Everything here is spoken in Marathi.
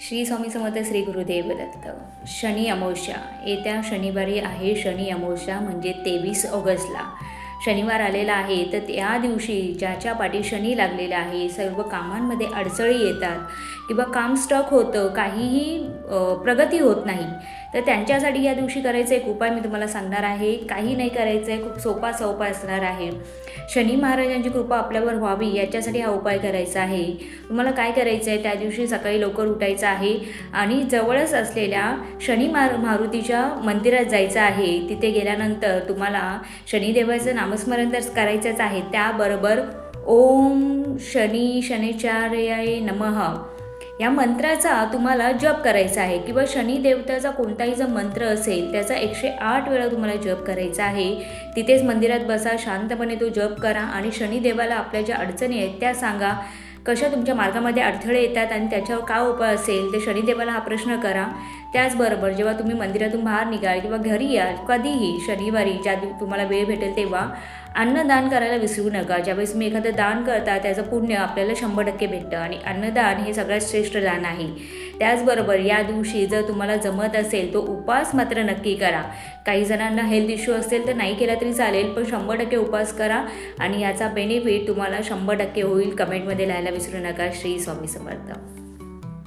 श्री स्वामी समर्थ श्री गुरुदेव दत्त. शनी अमावस्या. येत्या शनिवारी आहे शनी अमावस्या म्हणजे तेवीस ऑगस्टला. शनिवार आलेला आहे तर त्या दिवशी ज्याच्या पाठी शनी लागलेला आहे सर्व कामांमध्ये अडचणी येतात. किंवा काम स्टॉक होतं काहीही प्रगती होत नाही. तर त्यांच्यासाठी या दिवशी करायचा एक उपाय मी तुम्हाला सांगणार आहे. काही नाही करायचं आहे खूप सोपा सोपा असणार आहे. शनी महाराजांची कृपा आपल्यावर व्हावी याच्यासाठी हा उपाय करायचा आहे. तुम्हाला काय करायचं आहे त्या दिवशी सकाळी लवकर उठायचं आहे. आणि जवळच असलेल्या शनी मार मारुतीच्या मंदिरात जायचं आहे. तिथे गेल्यानंतर तुम्हाला शनिदेवाचं नामस्मरण तर करायचंच आहे. त्याबरोबर ओम शनी शनिचार्याय नमः. या मंत्राचा तुम्हाला जप करायचा आहे. किंवा शनी देवताचा कोणताही जर मंत्र असेल त्याचा एकशे आठ वेळा तुम्हाला जप करायचा आहे. तिथेच मंदिरात बसा शांतपणे तो जप करा आणि शनिदेवाला आपल्या ज्या अडचणी आहेत त्या सांगा. कशा तुमच्या मार्गामध्ये अडथळे येतात आणि त्याच्यावर काय उपाय असेल ते शनिदेवाला हा प्रश्न करा. त्याचबरोबर जेव्हा तुम्ही मंदिरातून बाहेर निघाल किंवा घरी याल कधीही शनिवारी ज्या दिव तुम्हाला वेळ भेटेल तेव्हा अन्नदान करायला विसरू नका. ज्यावेळेस तुम्ही एखादं दान करता त्याचं पुण्य आपल्याला शंभर टक्के भेटतं आणि अन्नदान हे सगळ्यात श्रेष्ठ दान आहे. त्याचबरोबर या दिवशी जर तुम्हाला जमत असेल तो उपवास मात्र नक्की करा. काही जणांना हेल्थ इश्यू असेल तर नाही केला तरी चालेल पण शंभर टक्के उपवास करा आणि याचा बेनिफिट तुम्हाला शंभर टक्के होईल. कमेंटमध्ये लिहायला विसरू नका. श्री स्वामी समर्थ.